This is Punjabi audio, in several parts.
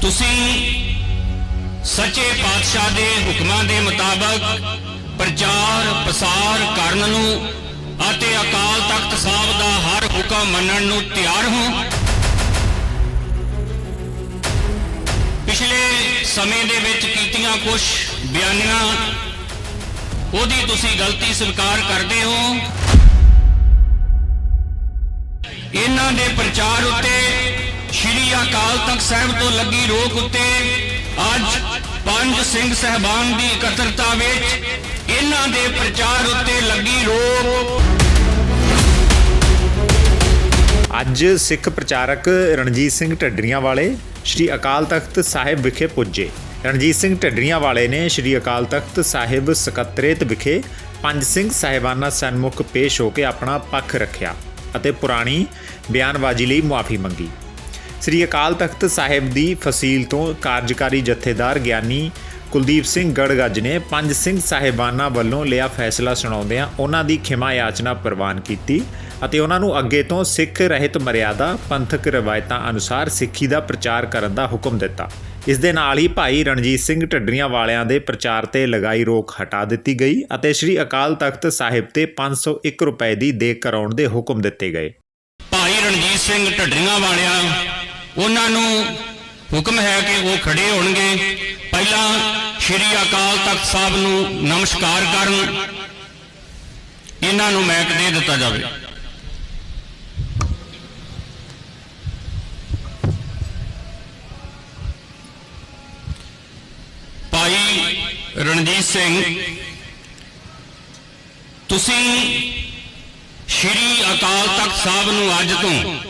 ਤੁਸੀਂ ਸੱਚੇ ਪਾਤਸ਼ਾਹ ਦੇ ਹੁਕਮਾਂ ਦੇ ਮੁਤਾਬਕ ਪ੍ਰਚਾਰ, ਪ੍ਰਸਾਰ ਕਰਨ ਨੂੰ ਅਤੇ ਅਕਾਲ ਤਖਤ ਸਾਹਿਬ ਦਾ ਹਰ ਹੁਕਮ ਮੰਨਣ ਨੂੰ ਤਿਆਰ ਹੋ। ਪਿਛਲੇ ਸਮੇਂ ਦੇ ਵਿੱਚ ਕੀਤੀਆਂ ਕੁਝ ਬਿਆਨੀਆਂ, ਉਹਦੀ ਤੁਸੀਂ ਗਲਤੀ ਸਵੀਕਾਰ ਕਰਦੇ ਹੋ। ਇਹਨਾਂ ਦੇ ਪ੍ਰਚਾਰ ਉੱਤੇ ਸ਼੍ਰੀ ਅਕਾਲ ਤਖਤ ਸਾਹਿਬ ਤੋਂ ਲੱਗੀ ਰੋਕ ਉੱਤੇ ਅੱਜ ਪੰਜ ਸਿੰਘ ਸਹਿਬਾਨ ਦੀ ਇਕੱਤਰਤਾ ਵਿੱਚ ਇਹਨਾਂ ਦੇ ਪ੍ਰਚਾਰ ਉੱਤੇ ਲੱਗੀ ਰੋਕ। ਅੱਜ ਸਿੱਖ ਪ੍ਰਚਾਰਕ ਰਣਜੀਤ ਸਿੰਘ ਢੱਡਰੀਆਂ ਵਾਲੇ ਸ੍ਰੀ ਅਕਾਲ ਤਖਤ ਸਾਹਿਬ ਵਿਖੇ ਪੁੱਜੇ। ਰਣਜੀਤ ਸਿੰਘ ਢੱਡਰੀਆਂ ਵਾਲੇ ਨੇ ਸ੍ਰੀ ਅਕਾਲ ਤਖਤ ਸਾਹਿਬ ਸਕੱਤਰੇਤ ਵਿਖੇ ਪੰਜ ਸਿੰਘ ਸਾਹਿਬਾਨਾਂ ਸਨਮੁਖ ਪੇਸ਼ ਹੋ ਕੇ ਆਪਣਾ ਪੱਖ ਰੱਖਿਆ ਅਤੇ ਪੁਰਾਣੀ ਬਿਆਨਬਾਜ਼ੀ ਲਈ ਮੁਆਫੀ ਮੰਗੀ। ਸ੍ਰੀ ਅਕਾਲ ਤਖਤ ਸਾਹਿਬ ਦੀ ਫਸੀਲ ਤੋਂ ਕਾਰਜਕਾਰੀ ਜਥੇਦਾਰ ਗਿਆਨੀ ਕੁਲਦੀਪ ਸਿੰਘ ਗੜਗੱਜ ਨੇ ਪੰਜ ਸਿੰਘ ਸਾਹਿਬਾਨਾਂ ਵੱਲੋਂ ਲਿਆ ਫੈਸਲਾ ਸੁਣਾਉਂਦਿਆਂ ਉਹਨਾਂ ਦੀ ਖਿਮਾ ਯਾਚਨਾ ਪ੍ਰਵਾਨ ਕੀਤੀ ਅਤੇ ਉਹਨਾਂ ਨੂੰ ਅੱਗੇ ਤੋਂ ਸਿੱਖ ਰਹਿਤ ਮਰਿਆਦਾ, ਪੰਥਕ ਰਵਾਇਤਾਂ ਅਨੁਸਾਰ ਸਿੱਖੀ ਦਾ ਪ੍ਰਚਾਰ ਕਰਨ ਦਾ ਹੁਕਮ ਦਿੱਤਾ। ਇਸ ਦੇ ਨਾਲ ਹੀ ਭਾਈ ਰਣਜੀਤ ਸਿੰਘ ਢੱਡਰੀਆਂ ਵਾਲਿਆਂ ਦੇ ਪ੍ਰਚਾਰ ਤੇ ਲਗਾਈ ਰੋਕ ਹਟਾ ਦਿੱਤੀ ਗਈ ਅਤੇ ਸ੍ਰੀ ਅਕਾਲ ਤਖਤ ਸਾਹਿਬ ਤੇ 501 ਰੁਪਏ ਦੀ ਦੇਖ ਕਰਾਉਣ ਦੇ ਹੁਕਮ ਦਿੱਤੇ ਗਏ। ਭਾਈ ਰਣਜੀਤ ਸਿੰਘ ਢੱਡਰੀਆਂ ਵਾਲਿਆਂ ਉਹਨਾਂ ਨੂੰ ਹੁਕਮ ਹੈ ਕਿ ਉਹ ਖੜੇ ਹੋਣਗੇ। ਪਹਿਲਾਂ ਸ਼੍ਰੀ ਅਕਾਲ ਤਖਤ ਸਾਹਿਬ ਨੂੰ ਨਮਸਕਾਰ ਕਰਨ। ਇਹਨਾਂ ਨੂੰ ਮੈਕ ਦੇ ਦਿੱਤਾ ਜਾਵੇ। ਭਾਈ ਰਣਜੀਤ ਸਿੰਘ, ਤੁਸੀਂ ਸ਼੍ਰੀ ਅਕਾਲ ਤਖਤ ਸਾਹਿਬ ਨੂੰ ਅੱਜ ਤੋਂ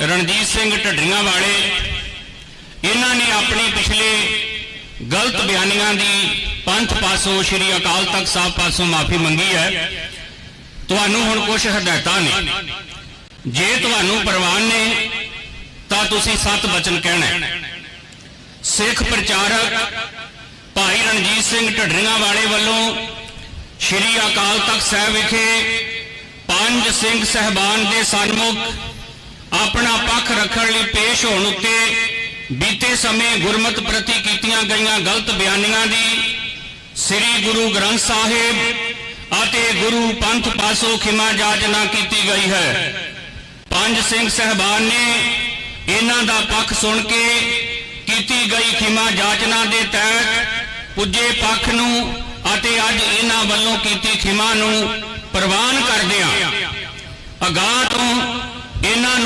ਰਣਜੀਤ ਸਿੰਘ ਢੱਡਰੀਆਂ ਵਾਲੇ, ਇਹਨਾਂ ਨੇ ਆਪਣੇ ਪਿਛਲੇ ਗਲਤ ਬਿਆਨੀਆਂ ਦੀ ਪੰਥ ਪਾਸੋਂ, ਸ਼੍ਰੀ ਅਕਾਲ ਤਖਤ ਸਾਹਿਬ ਪਾਸੋਂ ਮਾਫੀ ਮੰਗੀ ਹੈ। ਤੁਹਾਨੂੰ ਹੁਣ ਕੁਝ ਹਦਾਇਤਾਂ ਨੇ। ਜੇ ਤੁਹਾਨੂੰ ਪ੍ਰਵਾਨ ਨੇ, ਤਾਂ ਤੁਸੀਂ ਸਤ ਬਚਨ ਕਹਿਣਾ ਸਿੱਖ ਪ੍ਰਚਾਰਕ ਭਾਈ ਰਣਜੀਤ ਸਿੰਘ ਢੱਡਰੀਆਂ ਵਾਲੇ ਵੱਲੋਂ ਸ਼੍ਰੀ ਅਕਾਲ ਤਖਤ ਸਾਹਿਬ ਵਿਖੇ ਪੰਜ ਸਿੰਘ ਸਹਿਬਾਨ ਦੇ ਸਨਮੁਖ ਆਪਣਾ ਪੱਖ ਰੱਖਣ ਲਈ ਪੇਸ਼ ਹੋਣ ਉੱਤੇ ਬੀਤੇ ਸਮੇਂ ਗੁਰਮਤ ਪ੍ਰਤੀ ਕੀਤੀਆਂ ਗਈਆਂ ਗਲਤ ਬਿਆਨੀਆਂ ਦੀ ਸ੍ਰੀ ਗੁਰੂ ਗ੍ਰੰਥ ਸਾਹਿਬ ਅਤੇ ਗੁਰੂ ਪੰਥ ਪਾਸੋਂ ਖਿਮਾ ਜਾਚਨਾ ਕੀਤੀ ਗਈ ਹੈ। ਪੰਜ ਸਿੰਘ ਸਹਿਬਾਨ ਨੇ ਇਹਨਾਂ ਦਾ ਪੱਖ ਸੁਣ ਕੇ ਕੀਤੀ ਗਈ ਖਿਮਾ ਜਾਚਨਾ ਦੇ ਤਹਿਤ ਪੁੱਜੇ ਪੱਖ ਨੂੰ ਅਤੇ ਅੱਜ ਇਹਨਾਂ ਵੱਲੋਂ ਕੀਤੀ ਖਿਮਾ ਨੂੰ ਪ੍ਰਵਾਨ ਕਰਦਿਆਂ ਅਗਾਹ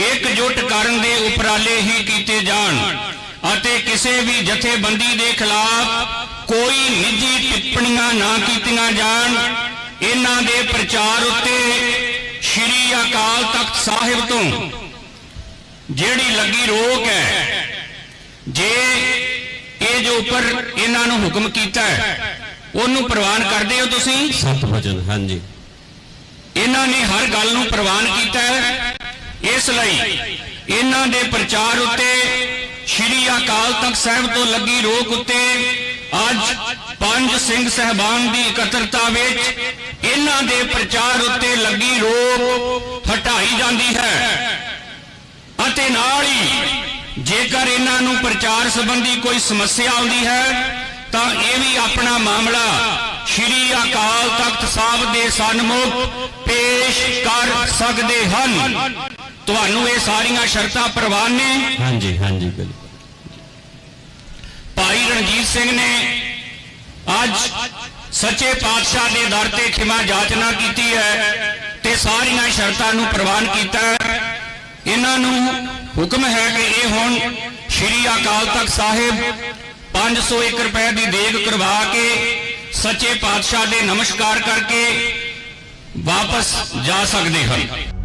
ਇਕਜੁੱਟ ਕਰਨ ਦੇ ਉਪਰਾਲੇ ਹੀ ਕੀਤੇ ਜਾਣ ਅਤੇ ਕਿਸੇ ਵੀ ਜਥੇਬੰਦੀ ਦੇ ਖਿਲਾਫ ਕੋਈ ਨਿੱਜੀ ਟਿੱਪਣੀਆਂ ਨਾ ਕੀਤੀਆਂ ਜਾਣ। ਇਹਨਾਂ ਦੇ ਪ੍ਰਚਾਰ ਉੱਤੇ ਸ਼੍ਰੀ ਅਕਾਲ ਤਖਤ ਸਾਹਿਬ ਤੋਂ ਜਿਹੜੀ ਲੱਗੀ ਰੋਕ ਹੈ ਜੇ ਇਹ ਜੋ ਉੱਪਰ ਇਹਨਾਂ ਨੂੰ ਹੁਕਮ ਕੀਤਾ ਹੈ ਉਹਨੂੰ ਪ੍ਰਵਾਨ ਕਰਦੇ ਹੋ ਤੁਸੀਂ? ਸਤ ਵਚਨ ਹਾਂਜੀ। ਇਹਨਾਂ ਨੇ ਹਰ ਗੱਲ ਨੂੰ ਪ੍ਰਵਾਨ ਕੀਤਾ ਹੈ। ਇਸ ਲਈ ਇਹਨਾਂ ਦੇ ਪ੍ਰਚਾਰ ਉੱਤੇ ਸ਼੍ਰੀ ਅਕਾਲ ਤਖਤ ਸਾਹਿਬ ਤੋਂ ਲੱਗੀ ਰੋਕ ਉੱਤੇ ਅੱਜ ਪੰਜ ਸਿੰਘ ਸਹਿਬਾਨ ਦੀ ਇਕੱਤਰਤਾ ਵਿੱਚ ਇਹਨਾਂ ਦੇ ਪ੍ਰਚਾਰ ਉੱਤੇ ਲੱਗੀ ਰੋਕ ਹਟਾਈ ਜਾਂਦੀ ਹੈ। ਅਤੇ ਨਾਲ ਹੀ ਜੇਕਰ ਇਹਨਾਂ ਨੂੰ ਪ੍ਰਚਾਰ ਸੰਬੰਧੀ ਕੋਈ ਸਮੱਸਿਆ ਆਉਂਦੀ ਹੈ, ਤਾਂ ਇਹ ਵੀ ਆਪਣਾ ਮਾਮਲਾ ਸ਼੍ਰੀ ਅਕਾਲ ਤਖਤ ਸਾਹਿਬ ਦੇ ਸਨਮੁਖ ਪੇਸ਼ ਕਰ ਸਕਦੇ ਹਨ। ਤੁਹਾਨੂੰ ਇਹ ਸਾਰੀਆਂ ਸ਼ਰਤਾਂ ਪ੍ਰਵਾਨ ਨੇ। ਹਾਂਜੀ ਹਾਂਜੀ ਬਿਲਕੁਲ। ਭਾਈ ਰਣਜੀਤ ਸਿੰਘ ਨੇ ਅੱਜ ਸੱਚੇ ਪਾਤਸ਼ਾਹ ਦੇ ਦਰ ਤੇ ਖਿਮਾ ਜਾਚਨਾ ਕੀਤੀ ਹੈ ਤੇ ਸਾਰੀਆਂ ਸ਼ਰਤਾਂ ਨੂੰ ਪ੍ਰਵਾਨ ਕੀਤਾ ਹੈ। ਇਹਨਾਂ ਨੂੰ ਹੁਕਮ ਹੈ ਕਿ ਇਹ ਹੁਣ ਸ਼੍ਰੀ ਅਕਾਲ ਤਖਤ ਸਾਹਿਬ 501 ਰੁਪਏ ਦੀ ਦੇਗ ਕਰਵਾ ਕੇ ਸੱਚੇ ਪਾਤਸ਼ਾਹ ਦੇ ਨਮਸਕਾਰ ਕਰਕੇ ਵਾਪਸ ਜਾ ਸਕਦੇ ਹਨ।